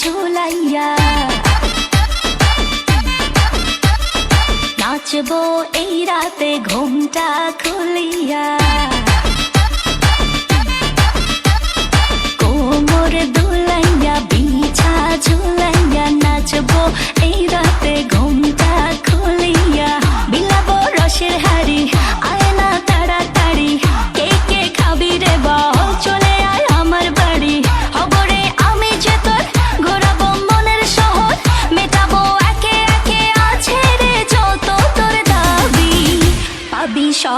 ঝুলাইয়া নাচবো এই রাতে ঘুমটা খুলিয়া।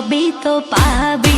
তবে তো পাবে।